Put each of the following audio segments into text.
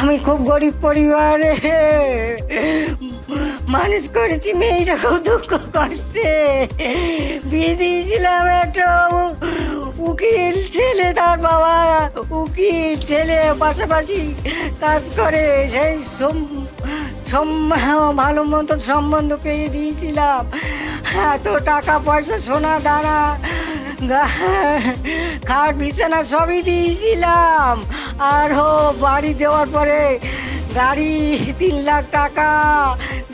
আমি খুব গরিব পরিবারে। মানুষ করেছি মেয়েটা খুব দুঃখ কষ্টে। বিয়ে দিয়েছিলাম একটা উকিল ছেলে, তার বাবা উকিল ছেলে, পাশাপাশি কাজ করে। সেই ভালো মতো সম্বন্ধ পেয়ে দিয়েছিলাম। এত টাকা পয়সা, সোনা, দানা খাট, বিছানা সবই দিয়েছিলাম। আর হো, বাড়ি দেওয়ার পরে গাড়ি তিন লাখ টাকা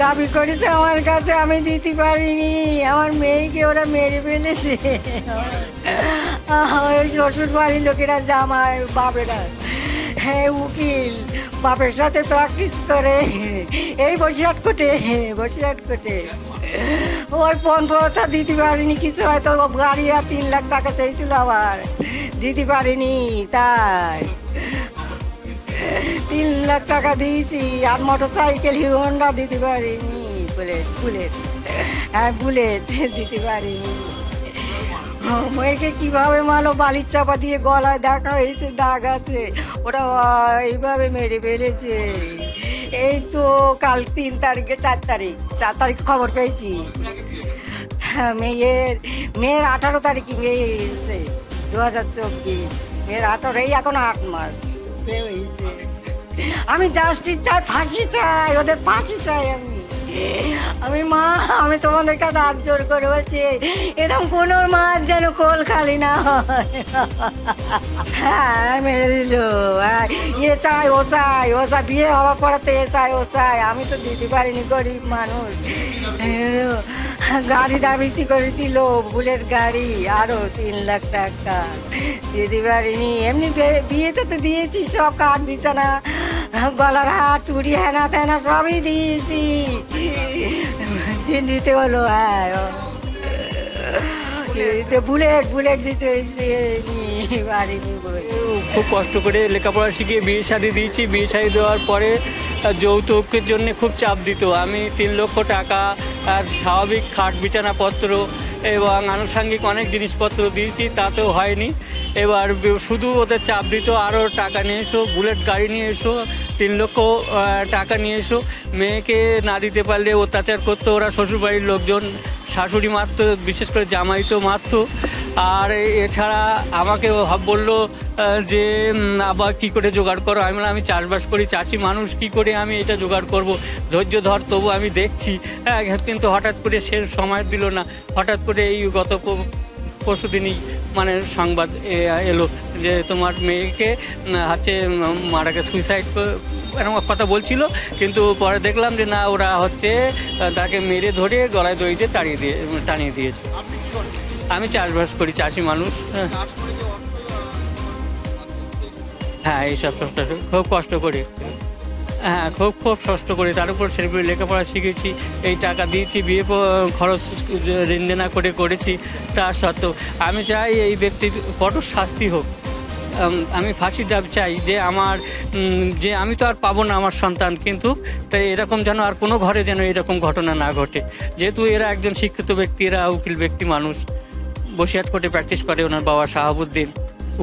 দাবি করেছে আমার কাছে, আমি দিতে পারিনি। আমার মেয়েকে ওরা মেরে ফেলেছে। ওই শ্বশুর বাড়ির লোকেরা জামায় বাপেরা। হ্যাঁ উকিল, বাপের সাথে প্র্যাকটিস করে। এই বসিরহাট কোটে বসিরহাট কোটে। ওই পনেরোটা দিতে পারিনি, কিছু হয়তো গাড়ি আর তিন লাখ টাকা চাইছিল আবার দিতে পারিনি, তাই। তিন লাখ টাকা দিয়েছি, আর মোটর সাইকেল হিরো হন্ডা দিতে পারিনি। বুলেট বুলেট হ্যাঁ বুলেট দিতে পারিনি। মেয়েকে কীভাবে মালো বালির চাপা দিয়ে গলায় দেখা হয়েছে, দাগ আছে। ওটা এইভাবে মেরে ফেলেছে। এই তো কাল তিন তারিখে, চার তারিখ চার তারিখ খবর পেয়েছি। হ্যাঁ মেয়ের মেয়ের আঠারো তারিখে মেয়ে এসেছে, দু হাজার চব্বিশ। মেয়ের আঠারো, এই এখন আট মাস হয়েছে আমি জাস্টিস চাই ফাঁসি চাই ওদের ফাঁসি চাই আমি। আমি মা আমি তোমাদের কাছে হাত জোর করে বলছি এরকম কোনো মাছ যেন কোল খালি না হয়। হ্যাঁ মেরে দিল। হ্যাঁ, এ চাই ও চাই ও চাই বিয়ে হওয়ার পড়াতে এ চাই ও চাই। আমি তো দিতে পারিনি গরিব মানুষ। গাড়ি দাবিছি করেছিল বুলেট গাড়ি, আরও তিন লাখ টাকা। দিতে পারিনি এমনি বিয়েতে তো দিয়েছি সব কাঠ বিছানা, গলার হাত চুড়ি, হেনা তেনা সবই দিয়েছি। দিতে হলো হ্যাঁ। বুলেট বুলেট দিতে হয়েছে খুব কষ্ট করে লেখাপড়া শিখিয়ে বিয়ে শাদি দিয়েছি। বিয়ে শাদি দেওয়ার পরে যৌতুকের জন্য খুব চাপ দিত। আমি তিন লক্ষ টাকা আর স্বাভাবিক খাট বিছানাপত্র এবং আনুষাঙ্গিক অনেক জিনিসপত্র দিয়েছি, তাতেও হয়নি। এবার শুধু ওদের চাপ দিত, আরও টাকা নিয়ে এসো, বুলেট গাড়ি নিয়ে এসো, তিন লক্ষ টাকা নিয়ে এসো। মেয়েকে না দিতে পারলে অত্যাচার করতো ওরা, শ্বশুরবাড়ির লোকজন, শাশুড়ি মারতো, বিশেষ করে জামাই তো মারতো। আর এছাড়া আমাকে বলল যে আবার কি করে জোগাড় করো? আমি বললাম, আমি চাষবাস করি, চাষি মানুষ, কি করে আমি এটা জোগাড় করব? ধৈর্য ধর, তবু আমি দেখছি। হ্যাঁ কিন্তু হঠাৎ করে সে সময় দিল না। হঠাৎ করে এই গত প- পরশু দিনই মানে সংবাদ এলো যে, তোমার মেয়েকে হচ্ছে মারাকে সুইসাইড এরকম কথা বলছিল, কিন্তু পরে দেখলাম যে, না, ওরা হচ্ছে তাকে মেরে ধরে গলায় দড়ি দিয়ে তাড়িয়ে দিয়ে টানিয়ে দিয়েছে। আমি চাষবাস করি চাষি মানুষ হ্যাঁ। হ্যাঁ এইসব সবটা খুব কষ্ট করি। হ্যাঁ খুব খুব কষ্ট করি তার উপর সেগুলো লেখাপড়া শিখেছি এই টাকা দিয়েছি বিয়ে খরচ ঋণ দেনা করে করেছি তার সত্ত্বেও আমি চাই এই ব্যক্তির কঠোর শাস্তি হোক। আমি ফাঁসির দাবি চাই যে আমার যে আমি তো আর পাবো না আমার সন্তান কিন্তু তাই এরকম যেন আর কোনো ঘরে যেন এরকম ঘটনা না ঘটে। যেহেতু এরা একজন শিক্ষিত ব্যক্তি এরা উকিল ব্যক্তি মানুষ বসিয়াট কোর্টে প্র্যাকটিস করে ওনার বাবা শাহাবুদ্দিন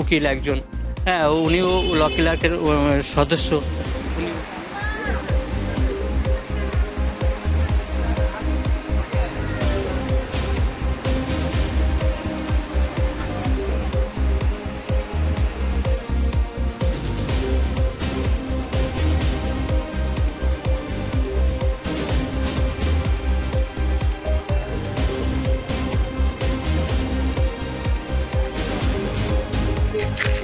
উকিল একজন। হ্যাঁ উনিও লকিলাকের সদস্য। উনি